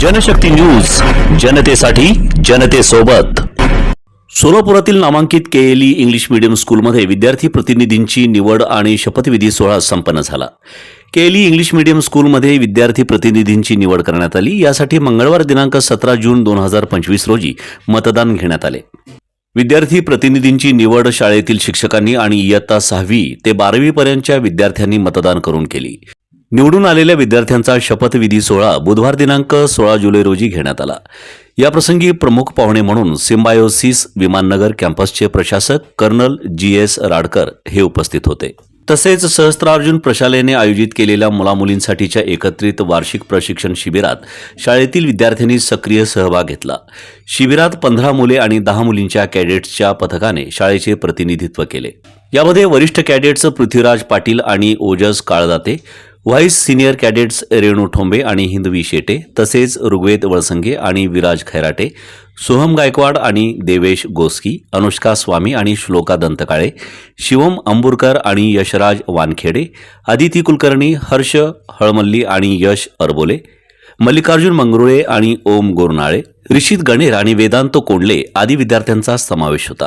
Janshakti news जनतेसाठी जनतेसोबत. सोलापुरातील नामांकित केएलई इंग्लिश मीडियम स्कूलमध्ये विद्यार्थी प्रतिनिधींची निवड आणि शपथविधी सोहळा संपन्न झाला. केएलई इंग्लिश मीडियम स्कूलमध्ये विद्यार्थी प्रतिनिधींची निवड करण्यात आली. यासाठी मंगळवार दिनांक सतरा जून दोन हजार पंचवीस रोजी मतदान घेण्यात आले. विद्यार्थी प्रतिनिधींची निवड शाळेतील शिक्षकांनी आणि इयत्ता सहावी ते बारावी पर्यंतच्या विद्यार्थ्यांनी मतदान करून केली. निवडून आलेल्या विद्यार्थ्यांचा शपथविधी सोहळा बुधवार दिनांक सोळा जुलै रोजी घेण्यात आला. याप्रसंगी प्रमुख पाहुणे म्हणून सिम्बायोसिस विमाननगर कॅम्पसचे प्रशासक कर्नल जी एस राडकर हे उपस्थित होते. तसेच सहस्त्रार्जुन प्रशालेने आयोजित केलेल्या मुलामुलींसाठीच्या एकत्रित वार्षिक प्रशिक्षण शिबिरात शाळेतील विद्यार्थ्यांनी सक्रिय सहभाग घेतला. शिबिरात पंधरा मुले आणि दहा मुलींच्या कॅडेट्सच्या पथकाने शाळेचे प्रतिनिधित्व केले. यामध्ये वरिष्ठ कॅडेट्स पृथ्वीराज पाटील आणि Ojas Kaldate vice senior cadets Renu Thombe आणि हिंदवी शेटे तसेच ऋग्वेद वळसंगे आणि विराज खैराटे सोहम गायकवाड आणि देवेश गोस्की अनुष्का स्वामी आणि श्लोका दंतकाळे शिवम अंबुरकर आणि यशराज वानखेडे आदिती कुलकर्णी हर्ष हळमल्ली आणि यश अरबोले मल्लिकार्जुन मंगरुळे आणि ओम गोरनाळे ऋषित गणेर आणि वेदांत कोंडले आदी विद्यार्थ्यांचा समावेश होता.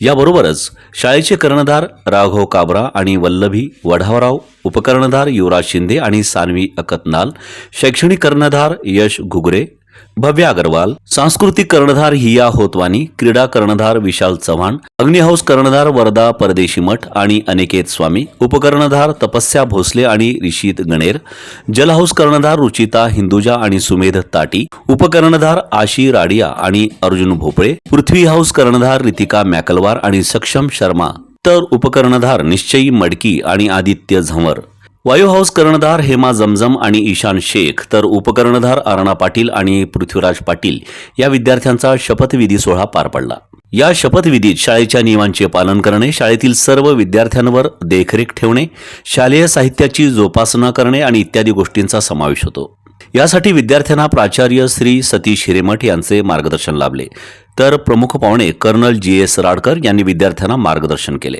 याबरोबरच शाळेचे कर्णधार राघव काबरा आणि वल्लभी वढावराव उपकर्णधार युवराज शिंदे आणि सानवी अकतनाल शैक्षणिक कर्णधार यश घुगरे भव्य अग्रवाल सांस्कृतिक कर्णधार हिया होतवानी क्रीडा कर्णधार विशाल चव्हाण अग्निहाऊस कर्णधार वरदा परदेशी मठ आणि अनिकेत स्वामी उपकर्णधार तपस्या भोसले आणि रिशीत गणेर जलहाऊस कर्णधार रुचिता हिंदुजा आणि सुमेध ताटी उपकर्णधार आशी राडिया आणि अर्जुन भोपळे पृथ्वी हाऊस कर्णधार रितिका मॅकलवार आणि सक्षम शर्मा तर उपकर्णधार निश्चयी मडकी आणि आदित्य झंवर. वायू हाऊस कर्णधार हेमा जमजम आणि ईशान शेख तर उपकर्णधार अर्णा पाटील आणि पृथ्वीराज पाटील या विद्यार्थ्यांचा शपथविधी सोहळा पार पडला. या शपथविधीत शाळेच्या नियमांचे पालन करणे शाळेतील सर्व विद्यार्थ्यांवर देखरेख ठेवणे शालेय साहित्याची जोपासना करणे आणि इत्यादी गोष्टींचा समावेश होतो. यासाठी विद्यार्थ्यांना प्राचार्य श्री सतीश हिरेमठ यांचे मार्गदर्शन लाभले. तर प्रमुख पाहुणे कर्नल जी एस राडकर यांनी विद्यार्थ्यांना मार्गदर्शन केले.